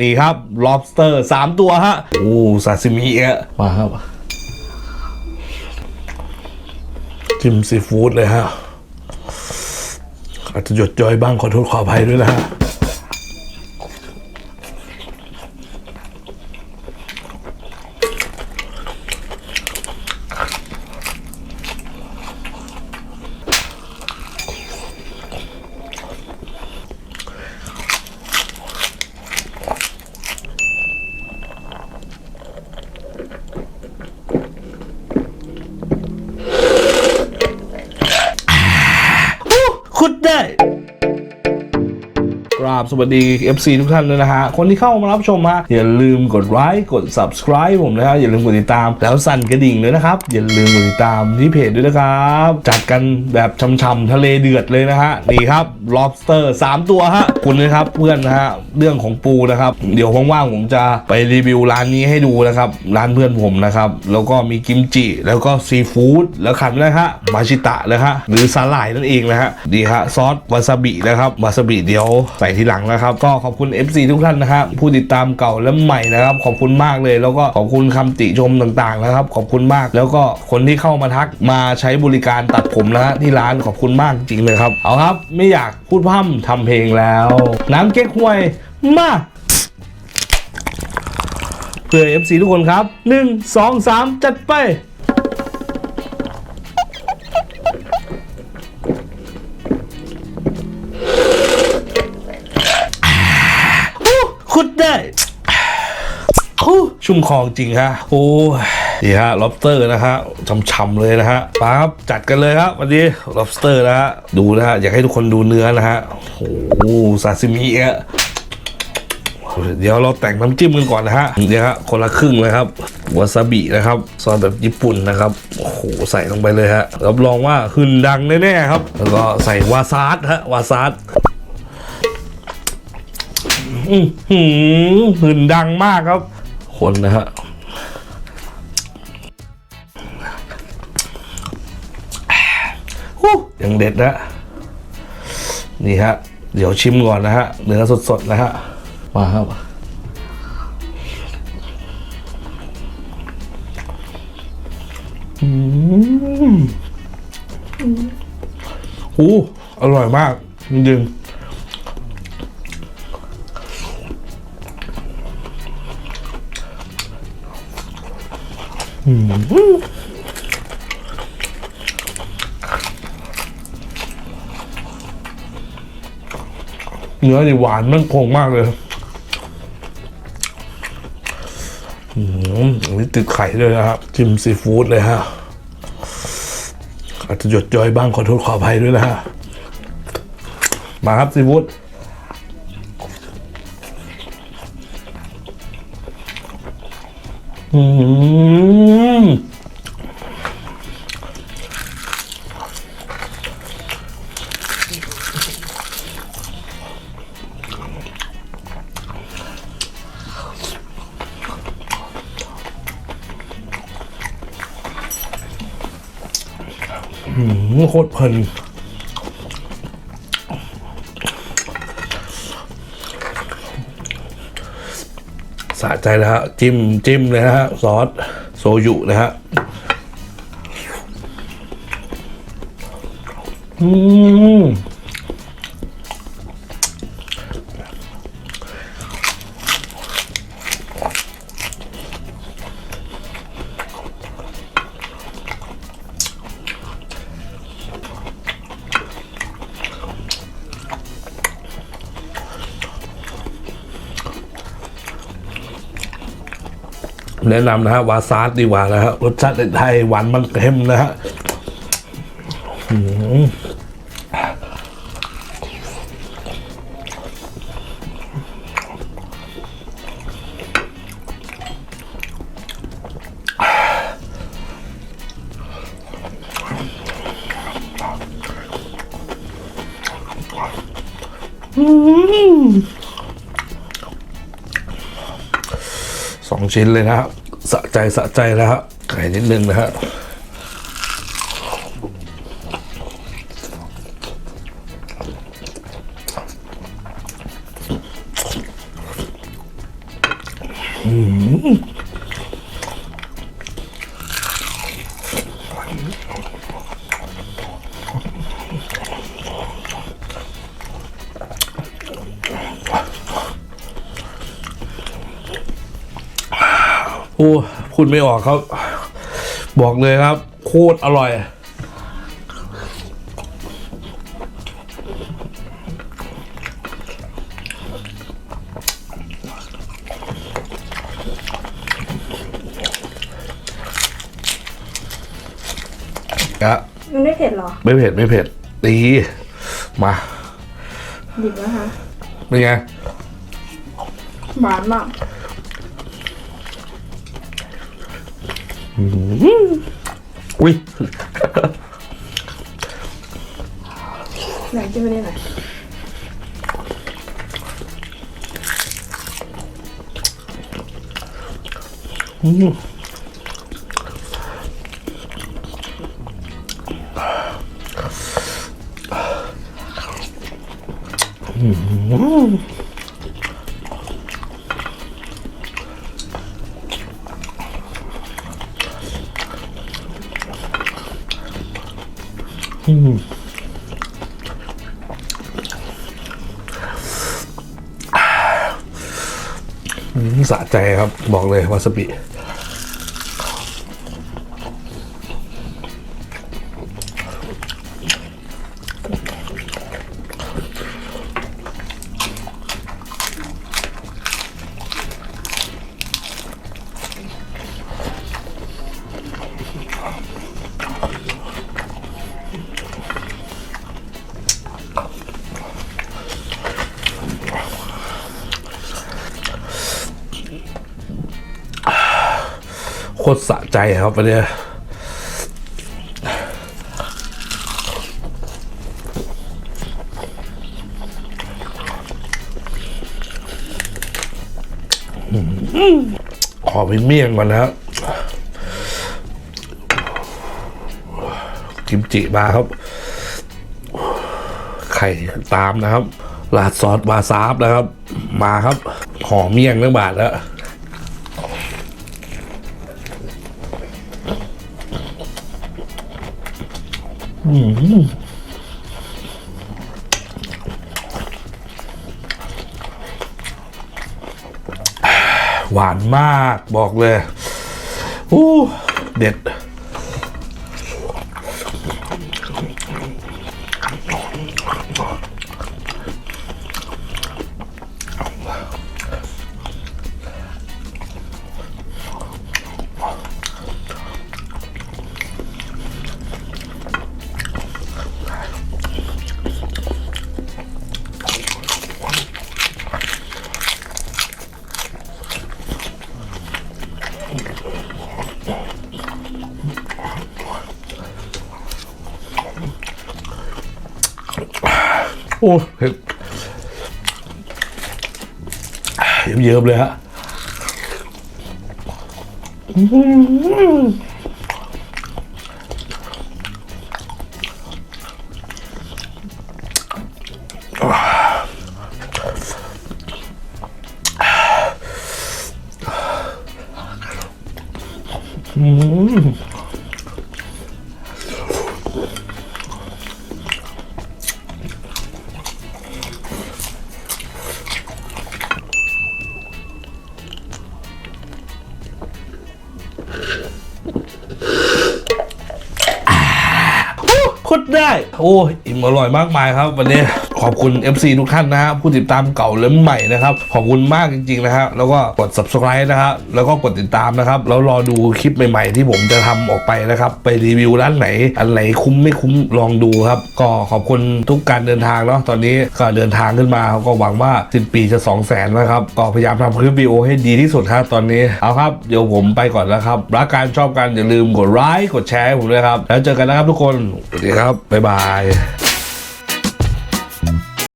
นี่ครับ lobster สามตัวฮะ โอ้ซาซิมิอะมาครับจิ้มซีฟู้ดเลยฮะ อาจจะหยดย้อยบ้างขอโทษขออภัยด้วยนะฮะ ขุดได้ก ราบสวัสดี FC ทุกท่านด้วยนะฮะ คนที่เข้ามารับชมฮะ อย่าลืมกดไลค์กด subscribe ผมนะฮะ อย่าลืมกดติดตาม แล้วสั่นกระดิ่งเลยนะครับ อย่าลืมกดติดตามที่เพจด้วยนะครับ จัดกันแบบช่ำๆทะเลเดือดเลยนะฮะ นี่ครับ lobster 3 ตัวฮะ คุณนะครับเพื่อนนะฮะ เรื่องของปูนะครับ เดี๋ยวว่างๆผมจะไปรีวิวร้านนี้ให้ดูนะครับ ร้านเพื่อนผมนะครับ แล้วก็มีกิมจิ แล้วก็ซีฟู้ด แล้วขันนะฮะ มาชิตะเลยฮะ หรือสาหร่ายนั่นเองนะฮะ ดีฮะ ซอสวาซาบินะครับ วาซาบิเดี๋ยวใส่ทีหลังนะครับ ก็ขอบคุณ FC ทุกท่านนะฮะผู้ติดตามเก่าและใหม่นะครับ ขอบคุณมากเลย แล้วก็ขอบคุณคำติชมต่างๆนะครับ ขอบคุณมากแล้วก็คนที่เข้ามาทักมาใช้บริการตัดผมนะฮะที่ร้านขอบคุณมากจริงเลยครับเอาครับ ไม่อยากพูดพร่ำทำเพลงแล้ว น้ำเก๊กฮวยมาเพื่อ FC ทุกคนครับ 1 2 3 จัดไป ชุ่มคอจริงฮะโอ้ยนี่ฮะ lobster นะฮะช่ำๆเลยนะฮะมาครับจัดกันเลยครับวันนี้ lobster นะฮะดูนะฮะอยากให้ทุกคนดูเนื้อนะฮะโอ้โหซาซิมิอะเดี๋ยวเราแต่งน้ำจิ้มกันก่อนนะฮะเดี๋ยวฮะคนละครึ่งเลยครับวาซาบินะครับซอสแบบญี่ปุ่นนะครับโอ้โหใส่ลงไปเลยฮะรับรองว่าขึ้นดังแน่ๆครับ แล้วก็ใส่วาซาสฮะวาซาสอื้อหือขึ้นดังมากครับ คนนะฮะฮู้ยังเด็ดนะ นี่ฮะ เดี๋ยวชิมก่อนนะฮะ เนื้อสดๆนะฮะ มาครับอืมโอ้อร่อยมาก จริงๆ เนื้อนี่หวานมันคงมากเลยอืมอันนี้ติดไข่ด้วยนะครับจิ้มซีฟู้ดเลยฮะ อาจจะหยดย้อยบ้างขอโทษขออภัยด้วยนะฮะ มาครับซีฟู้ดอืม โคตรเพลินสะใจแล้วฮะจิ้มจิ้มเลยนะฮะซอสโซยุนะฮะอืม แนะนำนะฮะวาซาสดีกว่านะฮะรสชาติไทยหวานมันเค็มนะฮะอืม ชิ้นเลยนะฮะสะใจสะใจนะฮะไข่นิดนึงนะฮะ อืมโอ้พูดไม่ออกครับ บอกเลยครับ โคตรอร่อยอะมันไม่เผ็ดเหรอ ไม่เผ็ด ไม่เผ็ดดีมาดิบนะคะเป็นไง หวานมาก อุ้ยไหนจิ้มไปได้หน่อยอืม สะใจครับ บอกเลยวาซาบิ โคตรสะใจครับวันนี้ยอืมขอเป็นเมี่ยงก่อนนะกิมจิมาครับ ไข่ตามนะครับ ลาดซอสวาซาบนะครับ มาครับ หอมเมี่ยงเรื่องบาทแล้ว หวานมากบอกเลย อู้ เด็ด โอ้เผ็ดเยิ้มๆเลยฮะโคตได้ โอ้อิ่มอร่อยมากมายครับวันนี้ ขอบคุณ FC ทุกท่านนะฮะผู้ติดตามเก่าและใหม่นะครับขอบคุณมากจริงๆนะฮะแล้วก็กด subscribe นะครับแล้วก็กดติดตามนะครับแล้วรอดูคลิปใหม่ๆ ที่ผมจะทำออกไปนะครับ ไปรีวิวร้านไหน อันไหนคุ้มไม่คุ้มลองดูครับ ก็ขอบคุณทุกการเดินทางเนาะตอนนี้ก็เดินทางขึ้นมาก็หวังว่าสิ้นปีจะ 2 0 0 0 0นนะครับก็พยายามทำคลิปวิดีโอให้ดีที่สุดครับตอนนี้เอาครับเดี๋ยวผมไปก่อนแล้วครับรักการชอบกันอย่าลืมกดไลค์กดแชร์ให้ผมด้วยครับ แล้วเจอกันนะครับทุกคนสวัสดีครับบ๊ายบาย